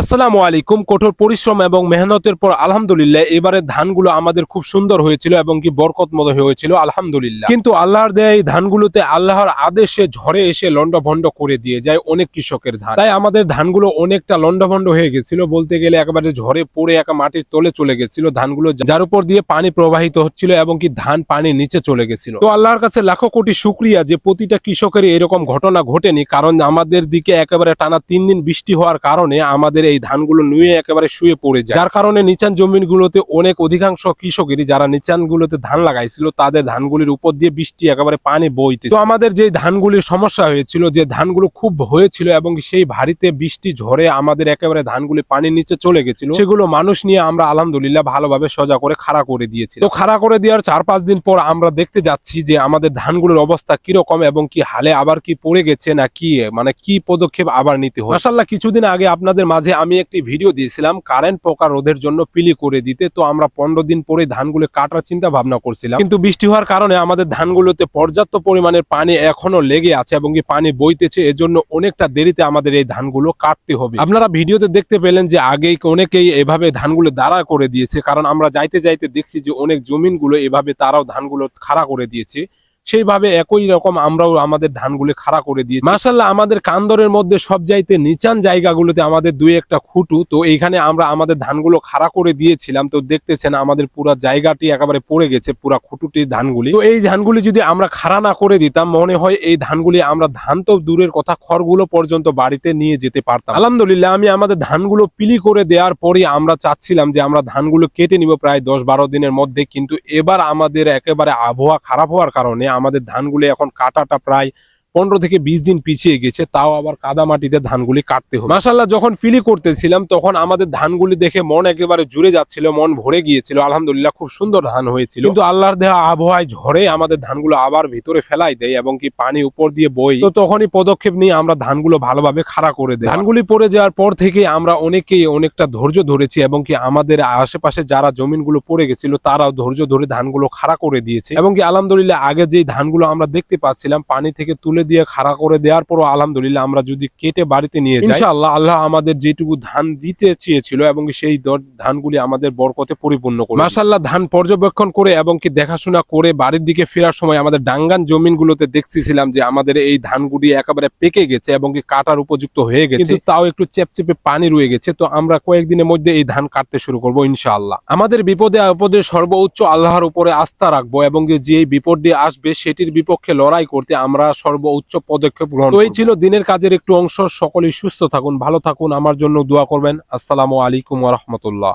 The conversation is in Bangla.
আসসালামু আলাইকুম। কঠোর পরিশ্রম এবং মেহনতের পর আলহামদুলিল্লাহ, এবারে ধানগুলো আমাদের খুব সুন্দর হয়েছিল এবং কি বরকতময় হয়েছিল, আলহামদুলিল্লাহ। কিন্তু আল্লাহর দেয়া এই ধানগুলোতে আল্লাহর আদেশে ঝড়ে এসে লন্ডভন্ড করে দিয়ে যায় অনেক কৃষকের ধান। তাই আমাদের ধানগুলো অনেকটা লন্ডভন্ড হয়ে গেছিল, বলতে গেলে একেবারে ঝড়ে পড়ে একা মাটির তলে চলে গেছিল ধানগুলো, যার উপর দিয়ে পানি প্রবাহিত হচ্ছিল এবং কি ধান পানি নিচে চলে গেছিল। তো আল্লাহর কাছে লাখো কোটি শুক্রিয়া যে প্রতিটা কৃষকের এরকম ঘটনা ঘটেনি, কারণ আমাদের দিকে একেবারে টানা তিন দিন বৃষ্টি হওয়ার কারণে আমাদের এই ধানগুলো নুয়ে একেবারে শুয়ে পড়ে যায়। যার কারণে নিচান জমিনগুলোতে অনেক অধিকাংশ কৃষকেরই যারা নিচান গুলোতে ধান লাগাইছিল, তাদের ধানগুলির উপর দিয়ে বৃষ্টি একেবারে পানি বইতে তো আমাদের যে ধানগুলির সমস্যা হয়েছিল, যে ধানগুলো খুব হয়েছিল এবং সেই ভারীতে বৃষ্টি ঝরে আমাদের একেবারে ধানগুলি পানির নিচে চলে গেছিল, সেগুলো মানুষ নিয়ে আমরা আলহামদুলিল্লাহ ভালোভাবে সোজা করে খাড়া করে দিয়েছি। তো খাড়া করে দেওয়ার চার পাঁচ দিন পর আমরা দেখতে যাচ্ছি যে আমাদের ধানগুলোর অবস্থা কীরকম এবং কি হালে আবার কি পড়ে গেছে না কি মানে কি পদক্ষেপ আবার নিতে হয় মাসাল্লাহ কিছুদিন আগে আপনাদের মাঝে আমি একটি ভিডিও দিয়েছিলাম কারেন্ট পোকা রোধের জন্য পিলি করে দিতে। তো আমরা পনেরো দিন পরে ধানগুলো কাটার চিন্তা ভাবনা করছিলাম। কিন্তু বৃষ্টি হওয়ার কারণে আমাদের ধানগুলোতে পর্যাপ্ত পরিমাণের পানি এখনও লেগে আছে এবং কি পানি বইতেছে। এজন্য অনেকটা দেরিতে আমাদের এই ধানগুলো কাটতে হবে। আপনারা ভিডিওতে দেখতে পেলেন যে আগেই অনেকেই এভাবে ধানগুলো দাঁড়া করে দিয়েছে, কারণ আমরা যাইতে যাইতে দেখছি যে অনেক জমিনগুলো এভাবে তারাও ধানগুলো খাড়া করে দিয়েছে। সেইভাবে একই রকম আমরাও আমাদের ধানগুলো খাড়া করে দিয়েছি। মাসাল্লাহ আমাদের কান্দরের মধ্যে সব যাইতে নিচান জায়গাগুলোতে আমাদের দুই একটা খুঁটু। তো এইখানে আমরা আমাদের ধানগুলো খাড়া করে দিয়েছিলাম। তো দেখতেছেন আমাদের পুরো জায়গাটি একেবারে পড়ে গেছে, পুরা খুঁটুটি ধানগুলি। তো এই ধানগুলি যদি আমরা খাড়া না করে দিতাম, মনে হয় এই ধানগুলি আমরা ধান তো দূরের কথা, খড়গুলো পর্যন্ত বাড়িতে নিয়ে যেতে পারতাম। আলহামদুলিল্লাহ, আমি আমাদের ধানগুলো পিলি করে দেওয়ার পরে আমরা চাচ্ছিলাম যে আমরা ধানগুলো কেটে নিব প্রায় দশ বারো দিনের মধ্যে। কিন্তু এবার আমাদের একেবারে আবহাওয়া খারাপ হওয়ার কারণে আমাদের ধানগুলো এখন কাটাটা প্রায় পনেরো থেকে বিশ দিন পিছিয়ে গেছে, তাও আবার কাদা মাটিতে ধানগুলি কাটতে হবে। মাসাল্লাহ যখন ফিলি করতেছিলাম, তখন আমাদের ধানগুলি দেখে মন একেবারে জুড়ে যাচ্ছিল, মন ভরে গিয়েছিল। আলহামদুলিল্লাহ, খুব সুন্দর ধান হয়েছিল। কিন্তু আল্লাহর দেহা আবহাওয়ায় ঝড়ে আমাদের ধানগুলো আবার ভিতরে ফেলাই দেয় এবং কি পানি উপর দিয়ে বই তো তখনই পদক্ষেপ নিয়ে আমরা ধানগুলো ভালোভাবে খাড়া করে দেয় ধানগুলি পড়ে যাওয়ার পর থেকে আমরা অনেকেই অনেকটা ধৈর্য ধরেছি এবং কি আমাদের আশেপাশে যারা জমিনগুলো পড়ে গেছিল, তারাও ধৈর্য ধরে ধানগুলো খাড়া করে দিয়েছে। এবং কি আলহামদুলিল্লাহ, আগে যেই ধানগুলো আমরা দেখতে পাচ্ছিলাম, পানি থেকে তুলে দিয়ে খাড়া করে দেওয়ার পরও আলহামদুলিল্লাহ আমরা যদি কেটে বাড়িতে নিয়ে যাই ইনশাআল্লাহ। আল্লাহ আমাদের যেটুকু ধান দিতে চেয়েছিল এবং সেই ধানগুলি আমাদের বরকতে পরিপূর্ণ করে মাশাআল্লাহ ধান পর্যবেক্ষণ করে এবং কি দেখাশোনা করে বাড়ির দিকে ফেরার সময় আমাদের ডাঙ্গান জমিনগুলোতে দেখতেছিলাম যে আমাদের এই ধানগুলি একেবারে পেকে গেছে এবং কি কাটার উপযুক্ত হয়ে গেছে। তাও একটু চেপচেপে পানি রয়ে গেছে তো আমরা কয়েকদিনের মধ্যে এই ধান কাটতে শুরু করব ইনশাআল্লাহ। আমাদের বিপদে আপদে সর্বোচ্চ আল্লাহর উপরে আস্থা রাখব এবং যে বিপদটি আসবে সেটির বিপক্ষে লড়াই করতে আমরা সর্বোচ্চ পদক্ষেপ গ্রহণ তো এই ছিল দিনের কাজের একটু অংশ। সকলেই সুস্থ থাকুন ভালো থাকুন আমার জন্য দোয়া করবেন। আসসালামু আলাইকুম ওয়া রাহমাতুল্লাহ।